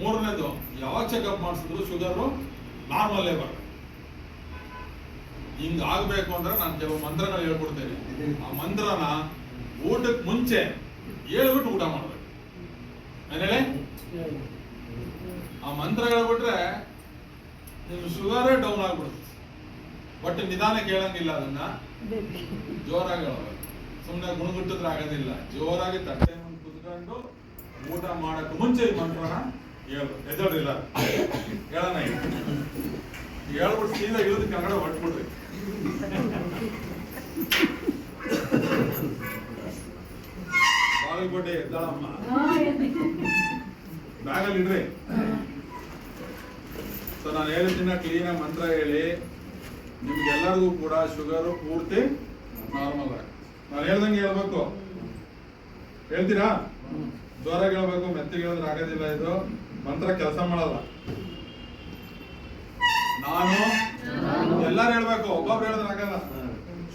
ಮೂರನೇದು, ಯಾವಾಗ ಚೆಕಪ್ ಮಾಡಿಸಿದ್ರು ಶುಗರು ನಾರ್ಮಲ್ಲೇ ಲೆವೆಲ್ ಹಿಂಗ್ ಆಗ್ಬೇಕು ಅಂದ್ರೆ ನಾನು ಕೆಲವು ಮಂತ್ರಗಳು ಹೇಳ್ಕೊಡ್ತೇನೆ. ಆ ಮಂತ್ರನ ಊಟಕ್ಕೆ ಮುಂಚೆ ಹೇಳ್ಬಿಟ್ಟು ಊಟ ಮಾಡಬೇಕು. ಏನೇಳಿ ಆ ಮಂತ್ರ ಹೇಳ್ಬಿಟ್ರೆ ನಿಮ್ಮ ಶುಗರೇ ಡೌನ್ ಆಗ್ಬಿಡುತ್ತೆ. ಬಟ್ ನಿಧಾನ ಕೇಳಂಗಿಲ್ಲ ಅದನ್ನ. ಜೋರಾಗಿ ಹೇಳಬೇಕು. ಸುಮ್ಮನೆ ಗುಣಗುಟ್ಟಿದ್ರೆ ಆಗೋದಿಲ್ಲ ಜೋರಾಗಿ ತಟ್ಟೆ ಕುತ್ಕೊಂಡು ಊಟ ಮಾಡಕ್ ಮುಂಚೆ ಈ ಮಂತ್ರನ ಹೇಳ್ಬೇಕು ಎದ್ದಾಡ್ರಿಲ್ಲ ಹೇಳೋಣ ಹೇಳ್ಬಿಟ್ಟು ಸೀದಾ ಇಳಿದು ಕನ್ನಡ ಹೊಟ್ಬಿಡ್ರಿ ಬಾಗಲಕೋಟೆ ಎದ್ದಾಳಮ್ಮ. ಬ್ಯಾಗಲ್ಲಿ ಇಡ್ರಿ ಸೊ ನಾನು ಹೇಳ್ತೀನ ಕ್ಲೀನಾಗಿ ಮಂತ್ರ ಹೇಳಿ, ನಿಮ್ಗೆಲ್ಲರಿಗೂ ಕೂಡ ಶುಗರು ಪೂರ್ತಿ ನಾರ್ಮಲ್ ನಾನು ಹೇಳ್ದಂಗೆ ಹೇಳ್ಬೇಕು. ಹೇಳ್ತೀರಾ? ಜ್ವರ ಹೇಳ್ಬೇಕು, ಮೆತ್ತಿಗೆ ಹೇಳಿದ್ರೆ ಆಗೋದಿಲ್ಲ ಇದು. ಮಂತ್ರ ಕೆಲಸ ಮಾಡಲ್ಲ. ನಾನು ಎಲ್ಲಾರು ಹೇಳ್ಬೇಕು ಒಬ್ಬೊಬ್ರು ಹೇಳಿದ್ರೆ ಆಗಲ್ಲ.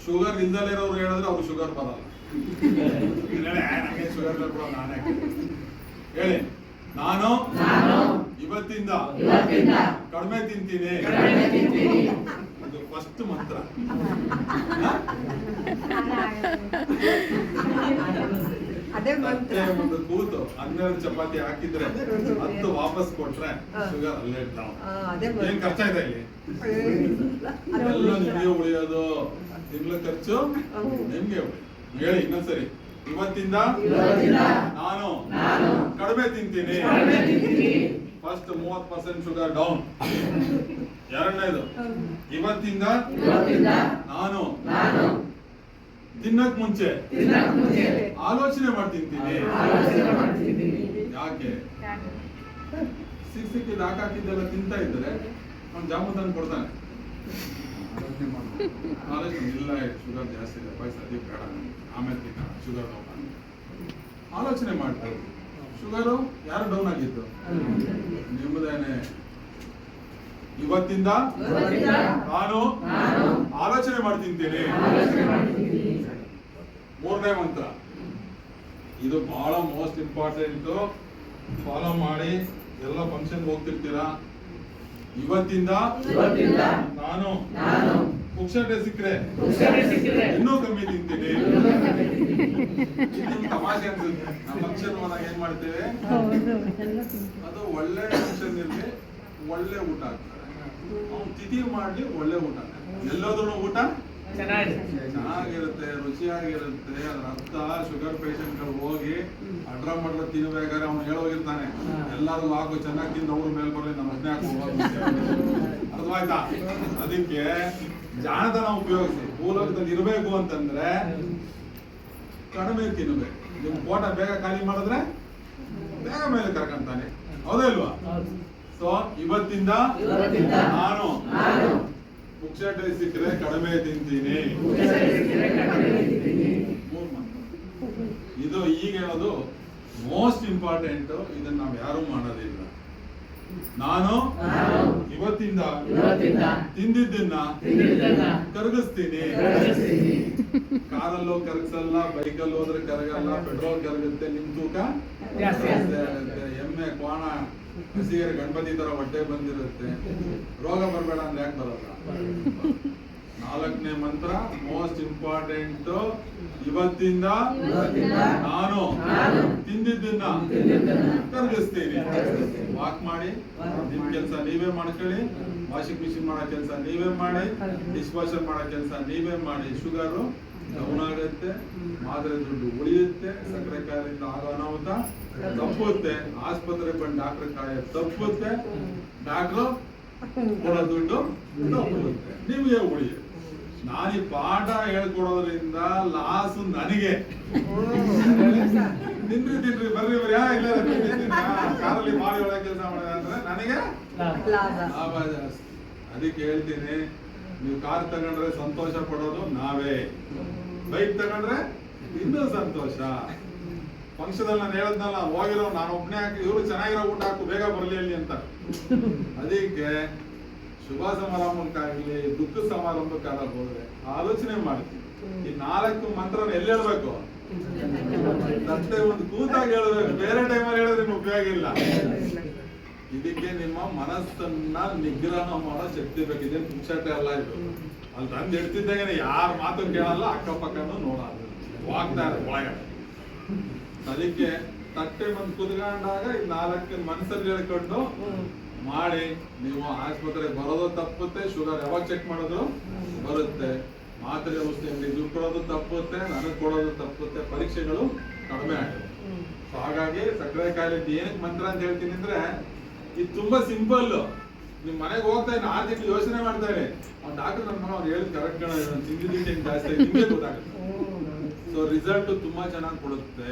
ಶುಗರ್ ಇಲ್ದಲೇ ಇರೋರು ಹೇಳಿದ್ರೆ ಅವ್ರು ಶುಗರ್ ಬರಲ್ಲ. ಶುಗರ್ ಬಿಡ ನಾನೇ ಹೇಳಿ ನಾನು ಇವತ್ತಿಂದ ಕಡಿಮೆ ತಿಂತೀನಿ. ಅದು ಫಸ್ಟ್ ಮಂತ್ರ? ಅದೇ ಮಂತ್ರ. ಮತ್ತೆ ಒಂದು ಕೂತು ಹನ್ನೆರಡು ಚಪಾತಿ ಹಾಕಿದ್ರೆ ಹತ್ತು ವಾಪಸ್ ಕೊಟ್ರೆ ಶುಗರ್ ಅಲ್ಲೇ ಡೌನ್ ಏನ್ ಮಂತ್ರ ಇದೆ ಇಲ್ಲಿ. ನಿಮಗೆ ಉಳಿಯೋದು. ತಿಂಗಳ ಖರ್ಚು? ನಿಮ್ಗೆ ಹೇಳಿ ಇನ್ನೊಂದ್ಸರಿ. ಇವತ್ತಿಂದ? ನಾನು. ಕಡಿಮೆ ತಿಂತೀನಿ. ಫಸ್ಟ್ ಮೂವತ್ ಪರ್ಸೆಂಟ್ ಶುಗರ್ ಡೌನ್ ಎರಡನೇದು. ಇವತ್ತಿಂದ? ನಾನು. ತಿನ್ನಕ್ ಮುಂಚೆ. ತಿನ್ನಕ್ ಮುಂಚೆ. ಆಲೋಚನೆ ಮಾಡಿ ತಿಂತೀನಿ ಆಲೋಚನೆ ಮಾಡ್ತಿದ್ದೀನಿ ಯಾಕೆ? ಸಿಕ್ ಸಿಕ್ಕಿದ್ ಹಾಕಾಕಿದ್ದೆಲ್ಲ ತಿಂತಾ ಇದ್ರೆ ಅವ್ನು ಜಾಮೂನ್ ತಂದು ಕೊಡ್ತಾನೆ. ಆಲೋಚನೆ ಇಲ್ಲ ಶುಗರ್ ಜಾಸ್ತಿ ಇದೆ ಪೈಸೆ ಅದೇ ಬೇಡ ಆಮೇಲೆ ತಿನ್ನ ಶುಗರ್ ಡೌನ್ ಆಲೋಚನೆ ಮಾಡ್ತಾರೆ ಶುಗರು ಯಾರು ಡೌನ್ ಆಗಿತ್ತು ನಿಮ್ಮದೇನೆ. ಇವತ್ತಿಂದ ನಾನು ನಾನು ಆಲೋಚನೆ ಮಾಡಿ ತಿಂತೀನಿ ಆಲೋಚನೆ ಮಾಡ್ತಿದ್ದೀನಿ ಮೂರನೇ ಮಂತ್ರ. ಇದು ಬಹಳ ಮೋಸ್ಟ್ ಇಂಪಾರ್ಟೆಂಟ್ ಫಾಲೋ ಮಾಡಿ ಎಲ್ಲ ಫಂಕ್ಷನ್ ಹೋಗ್ತಿರ್ತೀರಾ? ಇವತ್ತಿಂದ ನಾನು ನಾನು ಪುಕ್ಷಟೆ ಸಿಕ್ಕರೆ. ಇನ್ನೂ ಕಮ್ಮಿ ತಿಂತೀನಿ. ತಮಾಷೆ ಅನ್ಸುತ್ತೆ ನಮ್ಮ ಫಂಕ್ಷನ್ ಹೋದಾಗ ಏನ್ ಮಾಡ್ತೇವೆ? ಅದು ಒಳ್ಳೆ ಫಂಕ್ಷನ್ ಇರ್ಲಿ ಒಳ್ಳೆ ಊಟ ಆಗ್ತಾರೆ ಅವ್ನು ತಿಥಿ ಮಾಡಿ ಒಳ್ಳೆ ಊಟ ಎಲ್ಲೋದ್ರೂ ಊಟ? ಚೆನ್ನಾಗಿರುತ್ತೆ ರುಚಿಯಾಗಿರುತ್ತೆ ರಕ್ತ ಅರ್ಥ ಶುಗರ್ ಪೇಷಂಟ್ ಹೋಗಿ ಅಡ್ರ ಮಡ್ರ ತಿನ್ಬೇಕಾದ್ರೆ ಅವ್ನು ಹೇಳೋಗಿರ್ತಾನೆ. ಎಲ್ಲಾರು ಹಾಕು ಚೆನ್ನಾಗಿ ತಿಂದು ಅವ್ರ ಮೇಲೆ ಬರಲಿ ನಮ್ಮ ಅಜ್ಞೆ ಅರ್ಥವಾಯ್ತಾ? ಅದಕ್ಕೆ ಜಾಣತನ ಉಪಯೋಗಿಸಿ. ಮೂಲಕದಲ್ಲಿ ಇರಬೇಕು ಅಂತಂದ್ರೆ ಕಡಿಮೆ ತಿನ್ನಬೇಕು ನಿಮ್ ಕೋಟ ಬೇಗ ಖಾಲಿ ಮಾಡಿದ್ರೆ ಬೇಗ ಮೇಲೆ ಕರ್ಕೊಂತಾನೆ. ಹೌದಾ ಇಲ್ವಾ? ಸೊ ಇವತ್ತಿಂದ ನಾನು ಪುಕ್ಷಟೆ ಸಿಕ್ಕರೆ ಕಡಿಮೆ ತಿಂತೀನಿ. ಇದು ಈಗ ಹೇಳೋದು ಮೋಸ್ಟ್ ಇಂಪಾರ್ಟೆಂಟ್ ಇದನ್ನ ನಾವು ಯಾರು ಮಾಡೋದಿಲ್ಲ. ನಾನು ಇವತ್ತಿಂದ ತಿಂದಿದ್ದನ್ನ ಕರಗಿಸ್ತೀನಿ. ಕಾರಲ್ಲೋ ಕರಗಿಸಲ್ಲ ಬೈಕಲ್ಲಿ ಹೋದ್ರೆ ಕರಗಲ್ಲ ಪೆಟ್ರೋಲ್ ಕರಗುತ್ತೆ ನಿಮ್ ತೂಕ? ಎಮ್ಮೆ ಕೋಣ ಹಸಿಗೆರೆ ಗಣಪತಿ ತರ ಹೊಟ್ಟೆ ಬಂದಿರುತ್ತೆ. ರೋಗ ಬರಬೇಡ ಅಂದ್ರೆ ಯಾಕೆ ಬರಲ್ಲ? ನಾಲ್ಕನೇ ಮಂತ್ರ ಮೋಸ್ಟ್ ಇಂಪಾರ್ಟೆಂಟ್ ಇವತ್ತಿಂದ ನಾನು ನಾನು ತಿಂದಿದ್ದನ್ನ ಕರಗಿಸ್ತೀನಿ. ವಾಕ್ ಮಾಡಿ ನಿಮ್ ಕೆಲಸ ನೀವೇ ಮಾಡ್ಕೊಳ್ಳಿ. ವಾಷಿಂಗ್ ಮಿಷಿನ್ ಮಾಡೋ ಕೆಲಸ ನೀವೇ ಮಾಡಿ. ಡಿಶ್ ವಾಷರ್ ಮಾಡೋ ಕೆಲಸ ನೀವೇ ಮಾಡಿ. ಶುಗರು ಡೌನ್ ಮಾದರಿ ದುಡ್ಡು ಉಳಿಯುತ್ತೆ ಸಕ್ಕರೆ ಕಾಯಿಲೆಯಿಂದ ಆಗೋ ಅನಾಹುತ ತಪ್ಪುತ್ತೆ ಆಸ್ಪತ್ರೆ ಬಂದು ಡಾಕ್ಟರ್ ಕಾಯ ತಪ್ಪುತ್ತೆ ಡಾಕ್ಟ್ರು ಕೊಡೋ ದುಡ್ಡು ತಪ್ಪುತ್ತೆ. ನಿಮಗೆ ಉಳಿಯುತ್ತೆ. ನಾನು ಈ ಪಾಠ ಹೇಳ್ಕೊಡೋದ್ರಿಂದ ಲಾಸ್ ನನಗೆ. ತಿನ್ರಿ ತಿನ್ರಿ ಬರ್ರಿ ಬರ್ರಿ. ಯಾ ಇಲ್ಲ ಕಾರಲ್ಲಿ ಮಾಡಿ ಒಳಗೆ ಕೆಲಸ ಮಾಡಿದ್ರೆ ಅಂದ್ರೆ ನನಗೆ. ಲಾಭ ಜಾಸ್ತಿ. ಅದಕ್ಕೆ ಹೇಳ್ತೀನಿ ನೀವು ಕಾರ್ ತಗೊಂಡ್ರೆ ಸಂತೋಷ ಪಡೋದು ನಾವೇ. ಬೈಕ್ ತಗೊಂಡ್ರೆ ಇನ್ನೂ ಸಂತೋಷ. ಫಂಕ್ಷನ್ ಅಲ್ಲಿ ನಾನು ಹೇಳದ್ನಲ್ಲ ಹೋಗಿರೋ ನಾನು ಒಬ್ಬನೇ ಹಾಕಿ ಇವರು ಚೆನ್ನಾಗಿರೋ ಊಟ ಹಾಕು ಬೇಗ ಬರಲಿ ಅಲ್ಲಿ ಅಂತ. ಅದಕ್ಕೆ ಶುಭ ಸಮಾರಂಭಕ್ಕಾಗಲಿ ದುಃಖ ಸಮಾರಂಭಕ್ಕಾಗ ಹೋದ್ರೆ ಆಲೋಚನೆ ಮಾಡ್ತೀನಿ. ಈ ನಾಲ್ಕು ಮಂತ್ರನ ಎಲ್ಲಿ ಹೇಳ್ಬೇಕು? ಮತ್ತೆ ಒಂದು ಕೂತಾಗಿ ಹೇಳ್ಬೇಕು. ಬೇರೆ ಟೈಮಲ್ಲಿ ಹೇಳಿದ್ರೆ ನಿಮ್ಗೆ ಉಪಯೋಗ ಇಲ್ಲ. ನಿಮ್ಮ ಮನಸ್ಸನ್ನ ನಿಗ್ರಹ ಮಾಡೋ ಶಕ್ತಿ ಬೇಕಿದೆ. ಪುಕ್ಷಟೆ ಅಲ್ಲ ಇದು. ಅಲ್ಲಿ ತಂದು ಇಡ್ತಿದ್ದಾಗ ಯಾರ ಮಾತು ಕೇಳಲ್ಲ ಅಕ್ಕಪಕ್ಕನೂ ನೋಡಲ್ಲ. ಹೋಗ್ತಾರೆ ಒಳಗಡೆ ಅದಕ್ಕೆ ತಟ್ಟೆ ಬಂದು ಕುದ್ಕೊಂಡಾಗ ಈ ನಾಲ್ಕು ಮನಸ್ಸಲ್ಲಿ ಹೇಳ್ಕೊಂಡು ಮಾಡಿ ನೀವು ಆಸ್ಪತ್ರೆಗೆ ಬರೋದು ತಪ್ಪುತ್ತೆ ಶುಗರ್ ಯಾವಾಗ ಚೆಕ್ ಮಾಡೋದು ಬರುತ್ತೆ. ಮಾತ್ರೆ ಔಷಧಿ ಅಂಗಡಿ ದುಡ್ಡು ಕೊಡೋದು ತಪ್ಪುತ್ತೆ ನನಗೆ ಕೊಡೋದು ತಪ್ಪುತ್ತೆ ಪರೀಕ್ಷೆಗಳು ಕಡಿಮೆ ಆಗುತ್ತೆ ಸೊ ಹಾಗಾಗಿ ಸಕ್ಕರೆ ಕಾಯಿಲೆ ಏನಕ್ಕೆ ಮಂತ್ರ ಅಂತ ಹೇಳ್ತೀನಿ ಅಂದ್ರೆ ಇದು ತುಂಬಾ ಸಿಂಪಲ್ ನಿಮ್ ಮನೆಗೆ ಹೋಗ್ತಾ ಇದ್ದ ಆರು ತಿಂಗಳು ಯೋಚನೆ ಮಾಡ್ತಾರೆ. ಆ ಅವ್ನ ಡಾಕ್ಟರ್ ನಮ್ಮ ಮಗ ಅವ್ನು ಹೇಳಿದ್ ಕರೆಕ್ಟ್ ಕಣ ತಿಂಡಿ ತಿಂಡಿ ಜಾಸ್ತಿ ನಿಮ್ಗೆ ಗೊತ್ತಾಗುತ್ತೆ. ಸೊ ರಿಸಲ್ಟ್ ತುಂಬಾ ಚೆನ್ನಾಗಿ ಕೊಡುತ್ತೆ.